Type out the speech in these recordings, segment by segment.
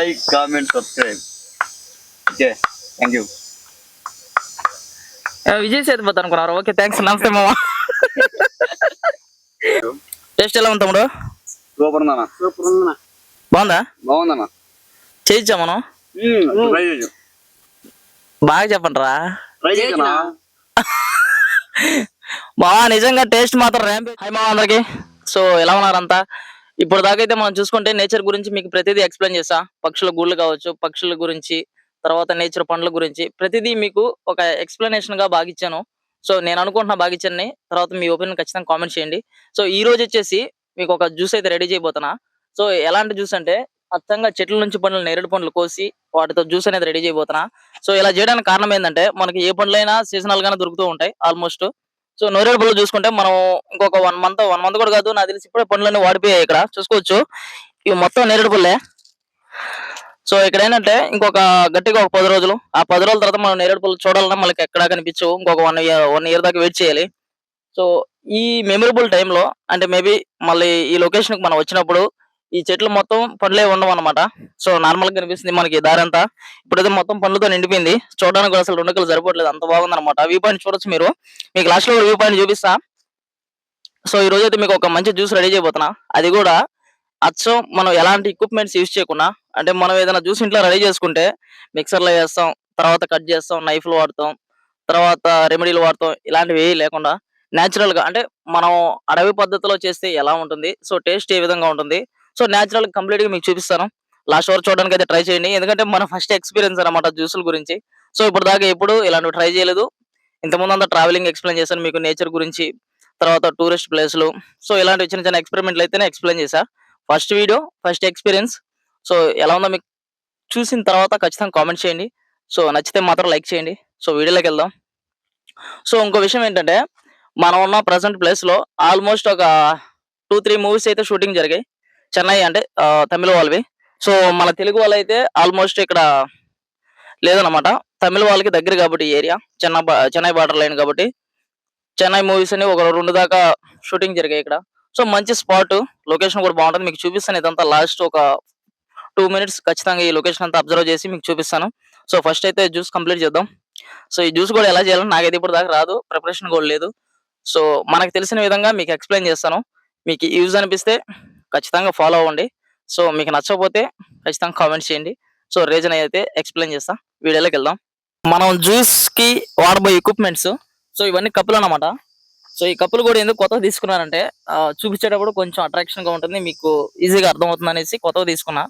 Like comment subscribe okay thank you Vijay Sethupathi అనుకున్నారు. Okay thanks నమస్తే మామ. Taste ఎలా ఉంది తమ్ముడు? సూపర్ ఉందన్న. సూపర్ ఉందన్న. బాగుందా? బాగుందన్న. చేయించా మనం. ట్రై చేయం బాగా చెప్పండి రా బావా నిజంగా టేస్ట్ మాత్రం ర్యాంప్ హాయ్ మామ అందరికి. సో ఎలా ఉన్నారంతా ఇప్పుడు దాకా అయితే మనం చూసుకుంటే నేచర్ గురించి మీకు ప్రతిదీ ఎక్స్ప్లెయిన్ చేసా పక్షుల గూళ్ళు కావచ్చు పక్షుల గురించి తర్వాత నేచర్ పండ్ల గురించి ప్రతిదీ మీకు ఒక ఎక్స్ప్లెనేషన్గా బాగిచ్చాను. సో నేను అనుకుంటున్నా బాగా తర్వాత మీ ఒపీనియన్ ఖచ్చితంగా కామెంట్ చేయండి. సో ఈ రోజు వచ్చేసి మీకు ఒక జ్యూస్ అయితే రెడీ చేయబోతున్నా. సో ఎలాంటి జ్యూస్ అంటే అచ్చంగా చెట్ల నుంచి పండ్లు నేరేడు పండ్లు కోసి వాటితో జ్యూస్ అనేది రెడీ చేయబోతున్నా. సో ఇలా చేయడానికి కారణం ఏంటంటే మనకి ఏ పండ్లైనా సీజనల్ గానే దొరుకుతూ ఉంటాయి ఆల్మోస్ట్. సో నూరేడు పళ్ళు చూసుకుంటే మనం ఇంకొక వన్ మంత్ వన్ మంత్ కూడా కాదు నాకు తెలిసి ఇప్పుడే పండ్లన్నీ వాడిపోయాయి ఇక్కడ. చూసుకోవచ్చు. ఇవి మొత్తం నేరేడు పళ్ళే సో ఇక్కడ ఏంటంటే ఇంకొక గట్టిగా ఒక పది రోజులు. ఆ పది రోజుల తర్వాత మనం నేరేడు పళ్ళు చూడాలన్నా మనకి ఎక్కడా కనిపించవు. ఇంకొక వన్ ఇయర్ వన్ ఇయర్ దాకా వెయిట్ చేయాలి. సో ఈ మెమరబుల్ టైంలో అంటే మేబీ మళ్ళీ ఈ లొకేషన్కి మనం వచ్చినప్పుడు ఈ చెట్లు మొత్తం పండ్లే ఉండవు అనమాట సో నార్మల్గా కనిపిస్తుంది మనకి దారి అంతా ఇప్పుడైతే మొత్తం పండ్లతో నిండిపోయింది. చూడడానికి అసలు రెండు కళ్ళు సరిపోవట్లేదు. అంత బాగుంది అనమాట వ్యూ పాయింట్ చూడొచ్చు మీరు. మీకు లాస్ట్లో వ్యూ పాయింట్ చూపిస్తా. సో ఈ రోజు అయితే మీకు ఒక మంచి జ్యూస్ రెడీ చేయబోతున్నా. అది కూడా అచ్చం మనం ఎలాంటి ఎక్విప్మెంట్స్ యూజ్ చేయకుండా అంటే మనం ఏదైనా జ్యూస్ ఇంట్లో రెడీ చేసుకుంటే మిక్సర్లో వేస్తాం తర్వాత కట్ చేస్తాం నైఫ్లు వాడతాం తర్వాత రెమెడీలు వాడతాం ఇలాంటివి ఏవి లేకుండా నేచురల్గా అంటే మనం అడవి పద్ధతిలో చేస్తే ఎలా ఉంటుంది? సో టేస్ట్ ఏ విధంగా ఉంటుంది? సో న్యాచురల్ కంప్లీట్గా మీకు చూపిస్తాను. లాస్ట్ వరకు చూడడానికి అయితే ట్రై చేయండి. ఎందుకంటే మన ఫస్ట్ ఎక్స్పీరియన్స్ అనమాట జ్యూసుల గురించి. సో ఇప్పుడు దాకా ఎప్పుడు ఇలాంటివి ట్రై చేయలేదు. ఇంతకుముందు అంతా ట్రావెలింగ్ ఎక్స్ప్లెయిన్ చేశాను మీకు నేచర్ గురించి తర్వాత టూరిస్ట్ ప్లేస్లు సో ఇలాంటి చిన్న చిన్న ఎక్స్పెరిమెంట్లు అయితేనే ఎక్స్ప్లెయిన్ చేశా. First video first experience so ఎలా ఉందో మీకు చూసిన తర్వాత ఖచ్చితంగా కామెంట్ చేయండి. సో నచ్చితే మాత్రం లైక్ చేయండి. సో వీడియోలోకి వెళ్దాం. సో ఇంకో విషయం ఏంటంటే మనం ఉన్న ప్రజెంట్ ప్లేస్లో ఆల్మోస్ట్ ఒక టూ త్రీ మూవీస్ అయితే షూటింగ్ జరిగాయి. చెన్నై అంటే తమిళ వాళ్ళవి. సో మన తెలుగు వాళ్ళు అయితే ఆల్మోస్ట్ ఇక్కడ లేదనమాట తమిళ వాళ్ళకి దగ్గర కాబట్టి ఈ area. Chennai Chennai border line కాబట్టి చెన్నై మూవీస్ అని ఒక రెండు దాకా షూటింగ్ జరిగాయి ఇక్కడ. సో మంచి స్పాట్. లొకేషన్ కూడా బాగుంటుంది. మీకు చూపిస్తాను. ఇదంతా లాస్ట్ ఒక టూ మినిట్స్ ఖచ్చితంగా ఈ లొకేషన్ అంతా అబ్జర్వ్ చేసి మీకు చూపిస్తాను. సో ఫస్ట్ అయితే జ్యూస్ కంప్లీట్ చేద్దాం. సో ఈ జ్యూస్ కూడా ఎలా చేయాలని నాకైతే ఇప్పుడు దాకా రాదు. ప్రిపరేషన్ కూడా లేదు. సో మనకు తెలిసిన విధంగా మీకు ఎక్స్ప్లెయిన్ చేస్తాను. మీకు యూజ్ అనిపిస్తే ఖచ్చితంగా ఫాలో అవ్వండి. సో మీకు నచ్చకపోతే ఖచ్చితంగా కామెంట్ చేయండి. సో రీజన్ అయితే ఎక్స్ప్లెయిన్ చేస్తా. వీడియోలోకి వెళ్దాం. మనం జ్యూస్కి వాడబోయే ఎక్విప్మెంట్స్ సో ఇవన్నీ కప్పులు అన్నమాట. సో ఈ కప్పులు కూడా ఎందుకు కొత్తగా తీసుకున్నానంటే చూపించేటప్పుడు కొంచెం అట్రాక్షన్గా ఉంటుంది మీకు ఈజీగా అర్థమవుతుంది అనేసి కొత్తగా తీసుకున్నా.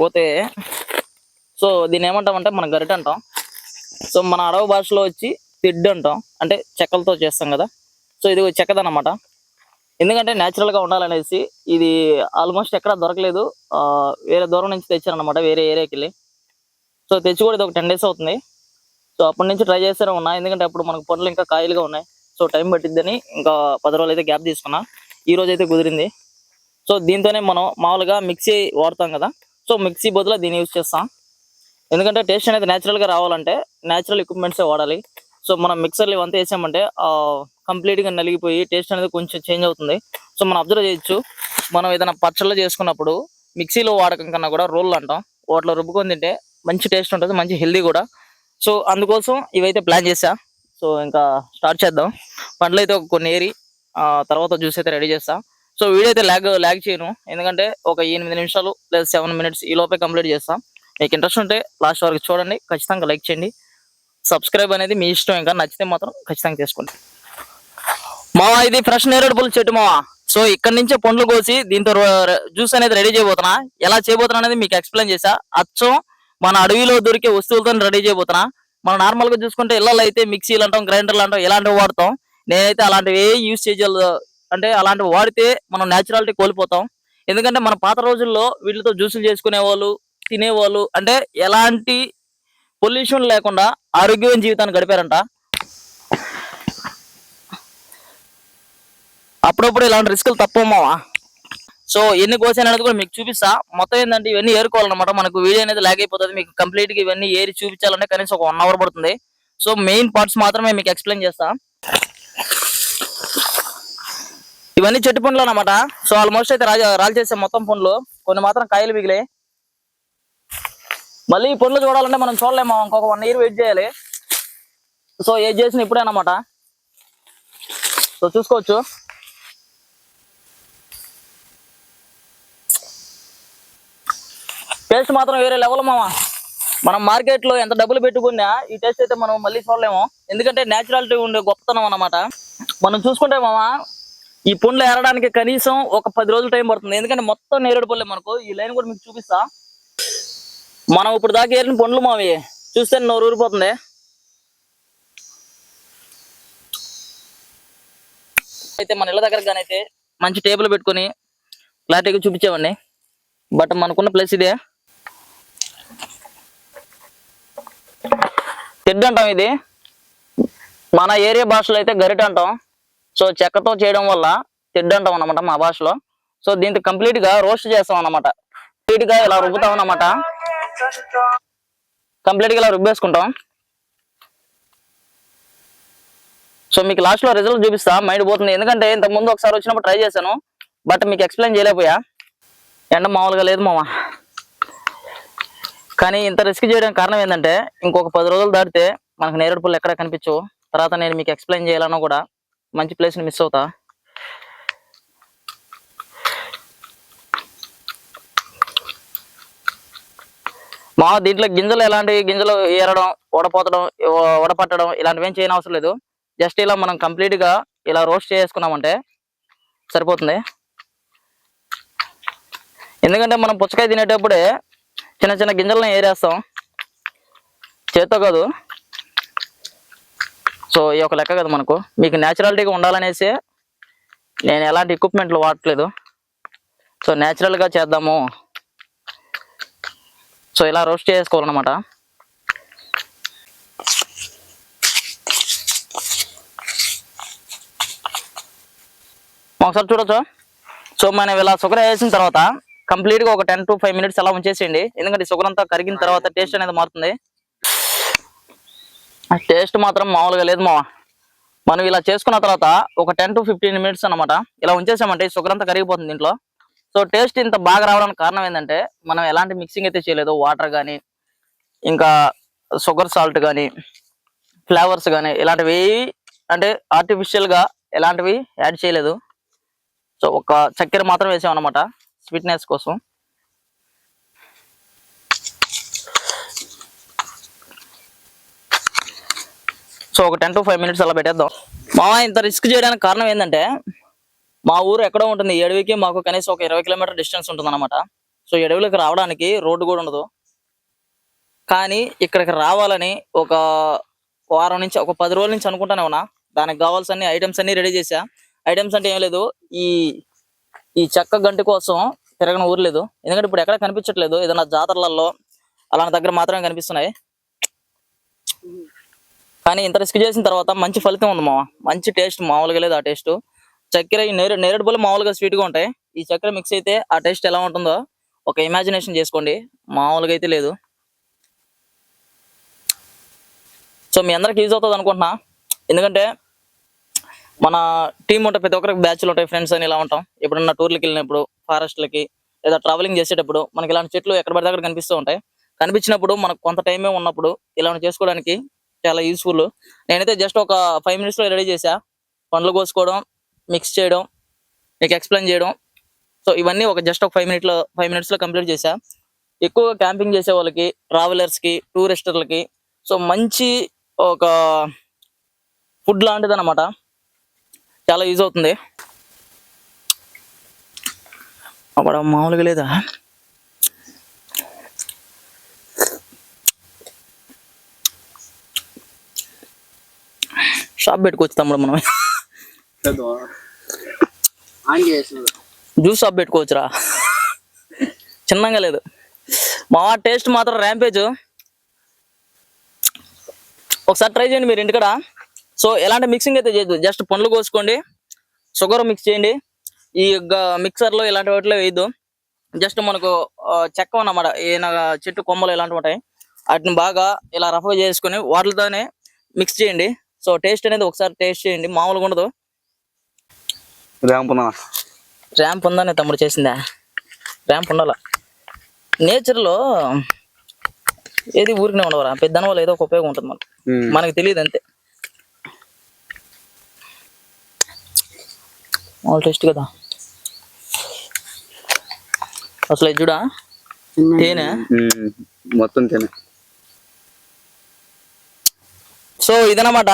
పోతే సో దీన్ని ఏమంటామంటే మనం గరిట అంటాం. సో మన అడవి భాషలో వచ్చి తిడ్డు అంటాం. అంటే చెక్కలతో చేస్తాం కదా. సో ఇది చెక్కదన్నమాట. ఎందుకంటే న్యాచురల్గా గా ఉండాలనేసి ఇది ఆల్మోస్ట్ ఎక్కడ దొరకలేదు. వేరే దూరం నుంచి తెచ్చారనమాట వేరే ఏరియాకి వెళ్ళి సో తెచ్చి కూడా ఇది ఒక టెన్ డేస్ అవుతుంది. సో అప్పటి నుంచి ట్రై చేస్తూనే ఉన్నా. ఎందుకంటే అప్పుడు మనకు పండ్లు ఇంకా కాయలుగా ఉన్నాయి. సో టైం పట్టిద్దని ఇంకా పది రోజులు అయితే గ్యాప్ తీసుకున్నా. ఈ రోజు అయితే కుదిరింది. సో దీంతోనే మనం మామూలుగా మిక్సీ వాడతాం కదా. సో మిక్సీ బదులు దీన్ని యూజ్ చేస్తాం. ఎందుకంటే టేస్ట్ అనేది న్యాచురల్గా గా రావాలంటే న్యాచురల్ ఎక్విప్మెంట్సే వాడాలి. సో మనం మిక్సర్లు ఇవంతా వేసామంటే కంప్లీట్గా నలిగిపోయి టేస్ట్ అనేది కొంచెం చేంజ్ అవుతుంది. సో మనం అబ్జర్వ్ చేయొచ్చు. మనం ఏదైనా పచ్చళ్ళు చేసుకున్నప్పుడు మిక్సీలో వాడకం కన్నా కూడా రోళ్ళు అంటాం. వాటిలో రుబ్బుకొని తింటే మంచి టేస్ట్ ఉంటుంది మంచి హెల్దీ కూడా. సో అందుకోసం ఇవైతే ప్లాన్ చేసా సో ఇంకా స్టార్ట్ చేద్దాం. పండ్లు అయితే కొన్ని ఏరి ఆ, తర్వాత జ్యూస్ అయితే రెడీ చేస్తా. సో వీడియో అయితే ల్యాగ్ ల్యాగ్ చేయను. ఎందుకంటే ఒక ఎనిమిది నిమిషాలు లేదా సెవెన్ మినిట్స్ ఈ లోపే కంప్లీట్ చేస్తా. మీకు ఇంట్రెస్ట్ ఉంటే లాస్ట్ వరకు చూడండి. ఖచ్చితంగా లైక్ చేయండి. సబ్స్క్రైబ్ అనేది మీ ఇష్టం ఇంకా నచ్చితే మాత్రం ఖచ్చితంగా చేసుకోండి. మావా ఇది ఫ్రెష్ నేరేడు పుల్ల చెట్టు మావా. సో ఇక్కడ నుంచే పండ్లు కోసి దీంతో జ్యూస్ అనేది రెడీ చేయబోతున్నా. ఎలా చేయబోతున్నా అనేది మీకు ఎక్స్ప్లెయిన్ చేసా అచ్చం మన అడవిలో దొరికే వస్తువులతో రెడీ చేయబోతున్నా. మనం నార్మల్గా చూసుకుంటే ఇళ్ళలో అయితే మిక్సీలు అంటాం గ్రైండర్లు అంటాం ఇలాంటివి వాడతాం. నేనైతే అలాంటివి ఏ యూస్ చేయలేదు. అంటే అలాంటివి వాడితే మనం నేచురాలిటీ కోల్పోతాం. ఎందుకంటే మన పాత రోజుల్లో వీటితో జ్యూసులు చేసుకునే వాళ్ళు తినేవాళ్ళు అంటే ఎలాంటి పొల్యూషన్ లేకుండా ఆరోగ్యమైన జీవితాన్ని గడిపారంట. అప్పుడప్పుడు ఇలాంటి రిస్కులు తప్పమావా సో ఎన్ని కోసాను అనేది కూడా మీకు చూపిస్తా. మొత్తం ఏంటంటే ఇవన్నీ ఏరుకోవాలన్నమాట. మనకు వీడియో అనేది లాగ్ అయిపోతుంది. మీకు కంప్లీట్గా ఇవన్నీ ఏరి చూపించాలంటే కనీసం ఒక వన్ అవర్ పడుతుంది. సో మెయిన్ పార్ట్స్ మాత్రమే మీకు ఎక్స్ప్లెయిన్ చేస్తా. ఇవన్నీ చెట్టు పండ్లు అన్నమాట. సో ఆల్మోస్ట్ అయితే రాజ రాల్ చేసే మొత్తం పండ్లు కొన్ని మాత్రం కాయలు మిగిలే మళ్ళీ ఈ పండ్లు చూడాలంటే మనం చూడలేము ఇంకొక వన్ ఇయర్ వెయిట్ చేయాలి. సో ఏది చేసిన ఇప్పుడే అన్నమాట. సో చూసుకోవచ్చు. టేస్ట్ మాత్రం వేరే లెవెల్ మామ. మనం మార్కెట్లో ఎంత డబ్బులు పెట్టుకున్నా ఈ టేస్ట్ అయితే మనం మళ్ళీ చూడలేము. ఎందుకంటే నేచురాలిటీ ఉండే గొప్పతనం అనమాట మనం చూసుకుంటే మామ ఈ పండ్లు ఏరడానికి కనీసం ఒక పది రోజులు టైం పడుతుంది. ఎందుకంటే మొత్తం నేరేడు పళ్ళే మనకు. ఈ లైన్ కూడా మీకు చూపిస్తా. మనం ఇప్పుడు దాకా ఏరిన పండ్లు మావి చూస్తే నోరు ఊరిపోతుంది. అయితే మన ఇళ్ళ దగ్గర కానీ అయితే మంచి టేబుల్ పెట్టుకొని క్లారిటీగా చూపించేవాడిని. బట్ మనకున్న ప్లేస్ ఇదే. తెడ్డు అంటాం ఇది. మన ఏరియా భాషలో అయితే గరిట అంటాం. సో చెక్కతో చేయడం వల్ల తెడ్డు అంటాం అన్నమాట మా భాషలో. సో దీంతో కంప్లీట్గా రోస్ట్ చేస్తాం అన్నమాట. కంప్లీట్గా ఇలా రుబ్బుతాం అన్నమాట. కంప్లీట్గా ఇలా రుబ్బేసుకుంటాం. సో మీకు లాస్ట్లో రిజల్ట్ చూపిస్తా. మైండ్ పోతుంది. ఎందుకంటే ఇంతకు ముందు ఒకసారి వచ్చినప్పుడు ట్రై చేశాను. బట్ మీకు ఎక్స్ప్లెయిన్ చేయలేకపోయా. ఎండ మామూలుగా లేదు మామ కానీ ఇంత రిస్క్ చేయడానికి కారణం ఏంటంటే ఇంకొక పది రోజులు దాటితే మనకు నేరేడు పుల్లు ఎక్కడ కనిపించవు. తర్వాత నేను మీకు ఎక్స్ప్లెయిన్ చేయాలన్నా కూడా మంచి ప్లేస్ని మిస్ అవుతా. మా దీంట్లో గింజలు ఎలాంటి గింజలు ఏరడం వడపోతడం వడపట్టడం ఇలాంటివి చేయని అవసరం లేదు. జస్ట్ ఇలా మనం కంప్లీట్గా ఇలా రోస్ట్ చేసుకున్నామంటే సరిపోతుంది. ఎందుకంటే మనం పుచ్చకాయ తినేటప్పుడే చిన్న చిన్న గింజలను ఏరేస్తాం. చేత్తో కాదు. సో ఈ ఒక లెక్క కదా మనకు. మీకు న్యాచురాలిటీగా ఉండాలనేసి నేను ఎలాంటి ఎక్విప్మెంట్లు వాడట్లేదు. సో న్యాచురల్గా చేద్దాము. సో ఇలా రోస్ట్ చేసుకోవాలన్నమాట. ఒకసారి చూడొచ్చు? సో మనం ఇలా షుగర్ వేసిన తర్వాత కంప్లీట్గా ఒక టెన్ టు ఫైవ్ మినిట్స్ అలా ఉంచేసేయండి. ఎందుకంటే అంతా కరిగిన తర్వాత టేస్ట్ అనేది మారుతుంది. ఆ టేస్ట్ మాత్రం మామూలుగా లేదు మావా. మనం ఇలా చేసుకున్న తర్వాత ఒక టెన్ టు ఫిఫ్టీన్ మినిట్స్ అన్నమాట. ఇలా ఉంచేసామంటే షుగర్ అంతా కరిగిపోతుంది దీంట్లో సో టేస్ట్ ఇంత బాగా రావడానికి కారణం ఏంటంటే మనం ఎలాంటి మిక్సింగ్ అయితే చేయలేదు వాటర్ కానీ ఇంకా షుగర్ సాల్ట్ కానీ ఫ్లేవర్స్ కానీ ఇలాంటివి అంటే ఆర్టిఫిషియల్గా ఎలాంటివి యాడ్ చేయలేదు. సో ఒక చక్కెర మాత్రం వేసాం అనమాట స్వీట్నెస్ కోసం. సో ఒక టెన్ టు ఫైవ్ మినిట్స్ అలా పెట్టేద్దాం. మా ఇంత రిస్క్ చేయడానికి కారణం ఏంటంటే మా ఊరు ఎక్కడో ఉంటుంది. ఎడవికి మాకు కనీసం ఒక ఇరవై కిలోమీటర్ డిస్టెన్స్ ఉంటుంది అనమాట సో ఎడవిలోకి రావడానికి రోడ్డు కూడా ఉండదు. కానీ ఇక్కడికి రావాలని ఒక వారం నుంచి ఒక పది రోజుల నుంచి అనుకుంటానే ఉన్నా. దానికి కావాల్సిన ఐటమ్స్ అన్ని రెడీ చేసా ఐటమ్స్ అంటే ఏం లేదు. ఈ ఈ చెక్క గంటి కోసం తిరగని ఊరు లేదు. ఎందుకంటే ఇప్పుడు ఎక్కడ కనిపించట్లేదు. ఏదైనా జాతరలలో అలాంటి దగ్గర మాత్రమే కనిపిస్తున్నాయి. కానీ ఇంత రిస్క్ చేసిన తర్వాత మంచి ఫలితం ఉంది మామ మంచి టేస్ట్ మామూలుగా లేదు ఆ టేస్ట్ చక్కెర ఈ నేరేడు నేరేడు పళ్ళు మామూలుగా స్వీట్గా గా ఉంటాయి. ఈ చక్కెర మిక్స్ అయితే ఆ టేస్ట్ ఎలా ఉంటుందో ఒక ఇమాజినేషన్ చేసుకోండి. మామూలుగా అయితే లేదు. సో మీ అందరికి యూజ్ అవుతుంది అనుకుంటున్నా. ఎందుకంటే మన టీం ఉంటాయి ప్రతి ఒక్కరికి బ్యాచ్లు ఉంటాయి ఫ్రెండ్స్ అని ఇలా ఉంటాం. ఎప్పుడన్నా టూర్లకి వెళ్ళినప్పుడు ఫారెస్ట్లకి లేదా ట్రావెలింగ్ చేసేటప్పుడు మనకి ఇలాంటి చెట్లు ఎక్కడ పడితే అక్కడ కనిపిస్తూ ఉంటాయి. కనిపించినప్పుడు మనకు కొంత టైమే ఉన్నప్పుడు ఇలాంటి చేసుకోవడానికి చాలా యూస్ఫుల్ నేనైతే జస్ట్ ఒక ఫైవ్ మినిట్స్లో రెడీ చేశా. పండ్లు కోసుకోవడం మిక్స్ చేయడం మీకు ఎక్స్ప్లెయిన్ చేయడం. సో ఇవన్నీ ఒక జస్ట్ ఒక ఫైవ్ మినిట్లో ఫైవ్ మినిట్స్లో కంప్లీట్ చేశా. ఎక్కువగా క్యాంపింగ్ చేసే వాళ్ళకి ట్రావెలర్స్కి టూరిస్టర్లకి సో మంచి ఒక ఫుడ్ లాంటిది అనమాట చాలా యూజ్ అవుతుంది. అక్కడ మామూలుగా లేదా? షాప్ పెట్టుకోవచ్చు తమ్ముడు మనం జ్యూస్ షాప్ పెట్టుకోవచ్చురా. చిన్నగా లేదు. మా టేస్ట్ మాత్రం ర్యాంపేజ్ ఒకసారి ట్రై చేయండి మీరు ఇంటికాడ. సో ఎలాంటి మిక్సింగ్ అయితే చేయొద్దు. జస్ట్ పండ్లు కోసుకోండి. షుగర్ మిక్స్ చేయండి. ఈ మిక్సర్లో ఇలాంటి వాటిలో వేయద్దు. జస్ట్ మనకు చెక్క అన్నమాట. ఏమైనా చెట్టు కొమ్మలు ఇలాంటివి ఉంటాయి. వాటిని బాగా ఇలా రఫ్గా చేసుకొని వాటితోనే మిక్స్ చేయండి. సో టేస్ట్ అనేది ఒకసారి టేస్ట్ చేయండి. మామూలుగా ఉండదు. ర్యాంపునా ర్యాంప్ ఉందని తమ్ముడు చేసిందా? ర్యాంప్ ఉండాల? నేచర్లో ఏది ఊరికనే ఉండవరా. పెద్దన వల్ల ఏదో ఒక ఉపయోగం ఉంటుంది మనకు. ఉమ్. మనకి తెలియదు అంతే. ఆల్ టేస్ట్ కదా? అసలు చూడా? తేనె. మొత్తం తినే. సో ఇదనమాట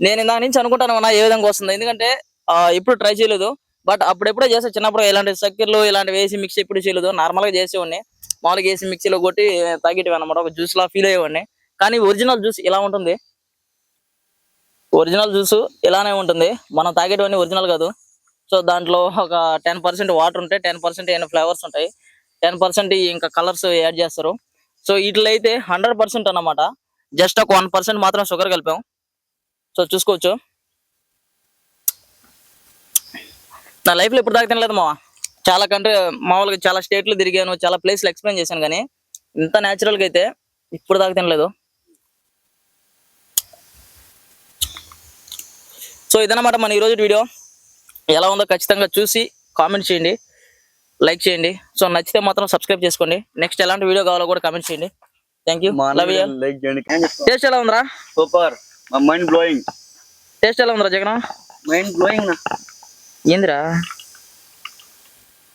నేను ఇందాక నుంచి అనుకుంటాను అన్న ఏ విధంగా వస్తుంది. ఎందుకంటే ఇప్పుడు ట్రై చేయలేదు. బట్ అప్పుడెప్పుడో చేసా చిన్నప్పుడు ఇలాంటి చక్కెరలు ఇలాంటి వేసి మిక్స్ ఎప్పుడు చేయలేదు. నార్మల్గా చేసేవాడిని. మామూలుగా వేసి మిక్సీలో కొట్టి తాగేటివి అనమాట ఒక జ్యూస్ లా ఫీల్ అయ్యేవాడిని. కానీ ఒరిజినల్ జ్యూస్ ఇలా ఉంటుంది? ఒరిజినల్ జ్యూస్ ఇలానే ఉంటుంది. మనం తాగేటివన్నీ ఒరిజినల్ కాదు. సో దాంట్లో ఒక టెన్ పర్సెంట్ వాటర్ ఉంటాయి టెన్ పర్సెంట్ ఏమైనా ఫ్లేవర్స్ ఉంటాయి. టెన్ పర్సెంట్ ఇంకా కలర్స్ యాడ్ చేస్తారు. సో వీటిలో హండ్రెడ్ పర్సెంట్ అన్నమాట. జస్ట్ ఒక వన్ పర్సెంట్ మాత్రం షుగర్ కలిపాం. సో చూసుకోవచ్చు. నా లైఫ్లో ఇప్పుడు దాకా తినలేదు మావా. చాలా కంట్రీ మామూలుగా చాలా స్టేట్లు తిరిగాను చాలా ప్లేస్లు ఎక్స్ప్లెయిన్ చేశాను కానీ ఇంత న్యాచురల్గా అయితే ఇప్పుడు దాకా తినలేదు. సో ఇదన్నమాట మన ఈరోజు వీడియో. ఎలా ఉందో ఖచ్చితంగా చూసి కామెంట్ చేయండి. లైక్ చేయండి. సో నచ్చితే మాత్రం సబ్స్క్రైబ్ చేసుకోండి. నెక్స్ట్ ఎలాంటి వీడియో కావాలో కూడా కామెంట్ చేయండి. Thank you love you like చేయండి. టేస్ట్ ఎలా ఉందిరా? సూపర్ మైండ్ బ్లోయింగ్ టేస్ట్ ఎలా ఉందిరా జగన్? మైండ్ బ్లోయింగ్ ఏందిరా?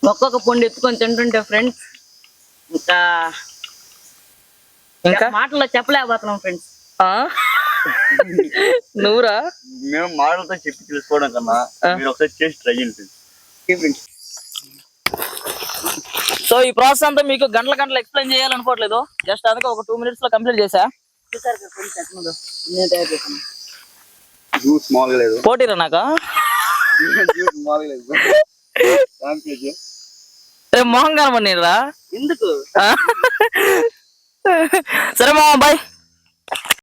ఒక్కొక్క పండు ఎత్తుకొని తింటుంటే ఫ్రెండ్స్ ఇంకా ఇంకా? మాటల్లో చెప్పలేకపోతున్నాం ఫ్రెండ్స్ ఆ? నువ్వురా? మేము మాటలతో చెప్పి తెలుసుకోవడం కన్నా మీరు ఒకసారి చేసి ట్రై చేయండి సో ఈ ప్రాసెస్ అంతా మీకు గంటల గంటలు ఎక్స్ప్లెయిన్ చేయాలనుకోవట్లేదు. జస్ట్ అందుకే ఒక టూ మినిట్స్లో కంప్లీట్ చేసా పోటీరా నాక? రేపు మొహం కనబడిరా ఎందుకు? సరే మామ బాయ్